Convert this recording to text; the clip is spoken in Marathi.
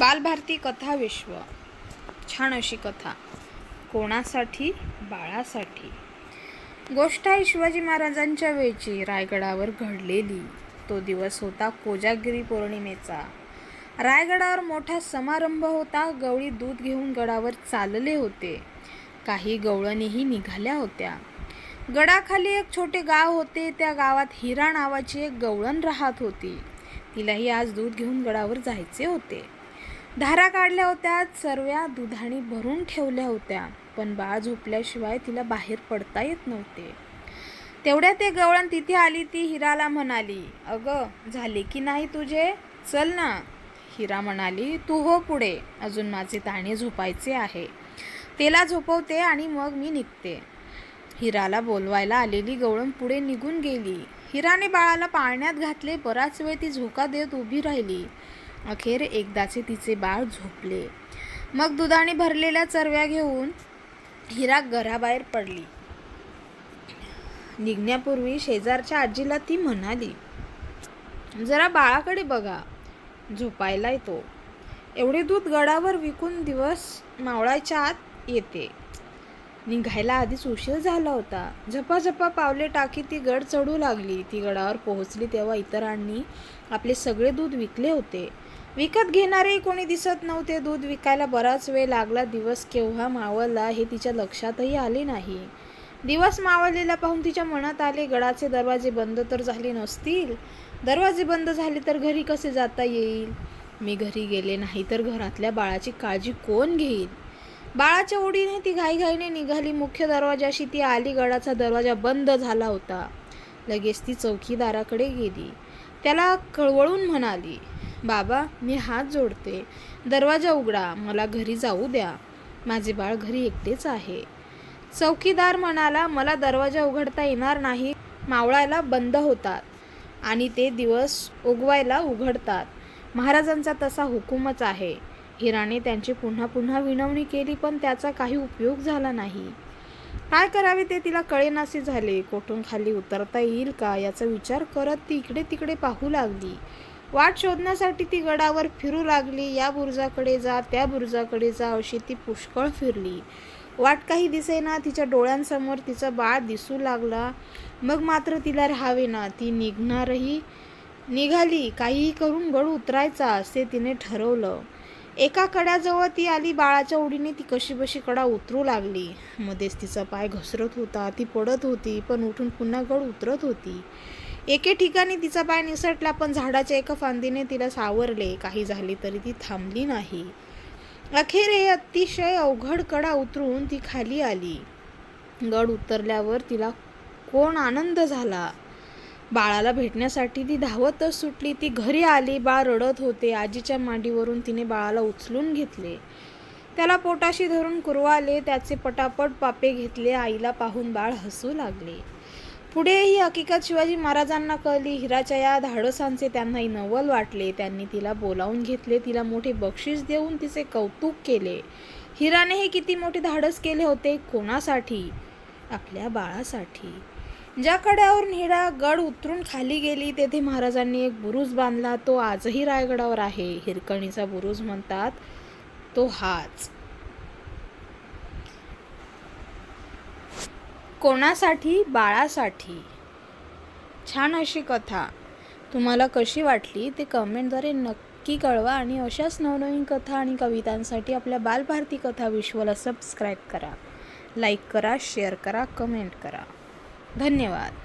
बालभारती कथा विश्व. छान अशी कथा. कोणासाठी? बाळासाठी. गोष्ट आहे शिवाजी महाराजांच्या वेळची. रायगडावर घडलेली. तो दिवस होता कोजागिरी पौर्णिमेचा. रायगडावर मोठा समारंभ होता. गवळी दूध घेऊन गडावर चालले होते. काही गवळणीही निघाल्या होत्या. गडाखाली एक छोटे गाव होते. त्या गावात हिरा नावाची एक गवळण राहत होती. तिलाही आज दूध घेऊन गडावर जायचे होते. धारा काढल्या होत्या सर्व्या दुधाणी भरून ठेवल्या होत्या पण बाळ झोपल्याशिवाय तिला बाहेर पडता येत नव्हते. तेवढ्या ते गवळण तिथे आली ती हिराला म्हणाली अगं झाले की नाही तुझे? चल ना. हिरा म्हणाली तू हो पुढे अजून माझे दाणे झोपायचे आहे. तेला झोपवते आणि मग मी निघते. हिराला बोलवायला आलेली गवळण पुढे निघून गेली. हिराने बाळाला पाळण्यात घातले बराच वेळ ती झोका देत उभी राहिली. अखेर एकदाचे तिचे बाळ झोपले. मग दुधाने भरलेल्या चरव्या घेऊन हिरा घराबाहेर पडली. निघण्यापूर्वी शेजारच्या आजीला ती म्हणाली जरा बाळाकडे बघा झोपायला येतो एवढे दूध गडावर विकून दिवस मावळायच्या आत येते. निघायला आधीच उशीर झाला होता. झपाझपा पावले टाकी ती गड चढू लागली. ती गडावर पोहोचली तेव्हा इतरांनी आपले सगळे दूध विकले होते. विकत घेणारेही कोणी दिसत नव्हते. दूध विकायला बराच वेळ लागला. दिवस केव्हा मावळला हे तिच्या लक्षातही आले नाही. दिवस मावळलेला पाहून तिच्या मनात आले गडाचे दरवाजे बंद तर झाले नसतील. दरवाजे बंद झाले तर घरी कसे जाता येईल? मी घरी गेले नाही तर घरातल्या बाळाची काळजी कोण घेईल? बाळाच्या ओढीने ती घाईघाईने निघाली. मुख्य दरवाजाशी ती आली. गडाचा दरवाजा बंद झाला होता. लगेच ती चौकीदाराकडे गेली. त्याला कळवळून म्हणाली बाबा मी हात जोडते. दरवाजा उघडा. मला घरी जाऊ द्या. माझे बाळ घरी एकटेच आहे. चौकीदार म्हणाला मला दरवाजा उघडता येणार नाही. मावळायला बंद होतात आणि ते दिवस उगवायला उघडतात. महाराजांचा तसा हुकूमच आहे. हिराने त्यांची पुन्हा पुन्हा विनवणी केली पण त्याचा काही उपयोग झाला नाही. काय करावे ते तिला कळेनासे झाले. कोठून खाली उतरता येईल का याचा विचार करत ती इकडे तिकडे पाहू लागली. वाट शोधण्यासाठी ती गडावर फिरू लागली. या बुरुजाकडे जा त्या बुरुजाकडे जा अशी ती पुष्कळ फिरली. वाट काही दिसेना. तिच्या डोळ्यांसमोर तिचा बाळ दिसू लागला. मग मात्र तिला राहावे ना ती निघणारही निघाली. काहीही करून गड उतरायचा असे तिने ठरवलं. एका कड्याजवळ ती आली बाळाच्या ओढीने ती कशी बशी कडा उतरू लागली. मध्येच तिचा पाय घसरत होता ती पडत होती पण उठून पुन्हा गड उतरत होती. एके ठिकाणी तिचा पाय निसटला पण झाडाच्या एका फांदीने तिला सावरले. काही झाले तरी ती थांबली नाही. अखेर हे अतिशय अवघड कडा उतरून ती खाली आली. गड उतरल्यावर तिला कोण आनंद झाला? बाळाला भेटण्यासाठी ती धावतच सुटली. ती घरी आली बाळ रडत होते. आजीच्या मांडीवरून तिने बाळाला उचलून घेतले. त्याला पोटाशी धरून कुरवाले त्याचे पटापट पापे घेतले. आईला पाहून बाळ हसू लागले. पुढे ही हकीकत शिवाजी महाराजांना कळली. हिराच्या या धाडसांचे त्यांनाही नवल वाटले. त्यांनी तिला बोलावून घेतले. तिला मोठे बक्षीस देऊन तिचे कौतुक केले. हिराने हे किती मोठे धाडस केले होते? कोणासाठी? आपल्या बाळासाठी. ज्या कड्यावरून हिरा गड उतरून खाली गेली तेथे महाराजांनी एक बुरुज बांधला. तो आजही रायगडावर आहे हिरकणीचा बुरुज म्हणतात तो हाच. कोणासाठी? बाळासाठी. छान अशी कथा. तुम्हाला कशी वाटली? ते कमेंटद्वारे नक्की कळवा आणि अशाच नवनवीन कथा आणि कवितांसाठी आपल्या बालभारती कथा विश्वला सबस्क्राईब करा. लाईक करा शेअर करा कमेंट करा. धन्यवाद.